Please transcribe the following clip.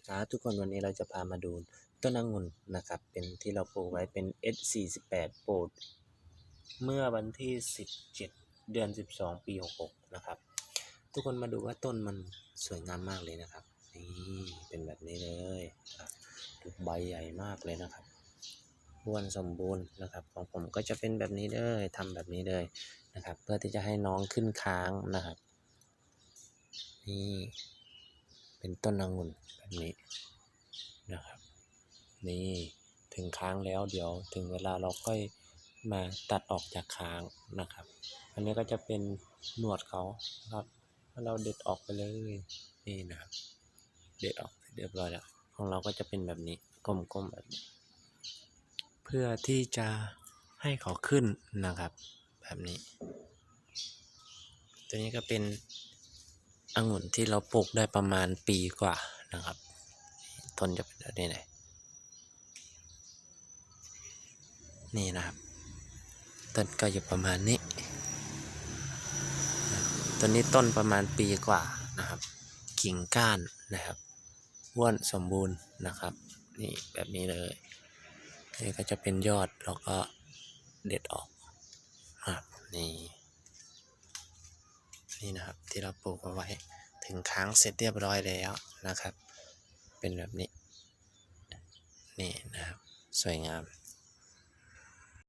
ดีครับทุกคนวันนี้เราจะพามาดูต้นองุ่นนะครับ เป็นที่เราปลูกไว้เป็น S48 โปรดเมื่อวันที่ 17 เดือน 12 ปี 66 นะครับ ทุกคนมาดูว่าต้นมันสวยงามมากเลยนะครับ นี่เป็นแบบนี้เลยครับดูใบใหญ่มากเลยนะครับอ้วนสมบูรณ์นะครับ ของผมก็จะเป็นแบบนี้เลยทำแบบนี้เลยนะครับ เพื่อที่จะให้น้องขึ้นค้างนะครับ นี่ เป็นต้นองุ่นแบบนี้นะครับ นี่ถึงค้างแล้วเดี๋ยวถึงเวลาเราค่อยมาตัดออกจากค้างนะครับ อันนี้ก็จะเป็นหนวดเขาครับเราเด็ดออกไปเลยนี่นะครับเด็ดออกเรียบร้อยแล้วของเราก็จะเป็นแบบนี้กลมๆแบบนี้เพื่อที่จะให้เขาขึ้นนะครับ แบบนี้ ตัวนี้ก็เป็น องุ่นที่เราปลูกได้ประมาณปีกว่านะครับ ต้นจะเป็นแบบนี้เลยนี่นะครับ ต้นก็อยู่ประมาณนี้ต้นนี้ต้นประมาณปีกว่านะครับ กิ่งก้านนะครับอ้วนสมบูรณ์นะครับ นี่แบบนี้เลยนี่ก็จะเป็นยอดแล้วก็เด็ดออกครับนี่ นี่นะครับ ที่เราปลูกเอาไว้ ถึงค้างเสร็จเรียบร้อยแล้วนะครับ เป็นแบบนี้ นี่นะครับ สวยงาม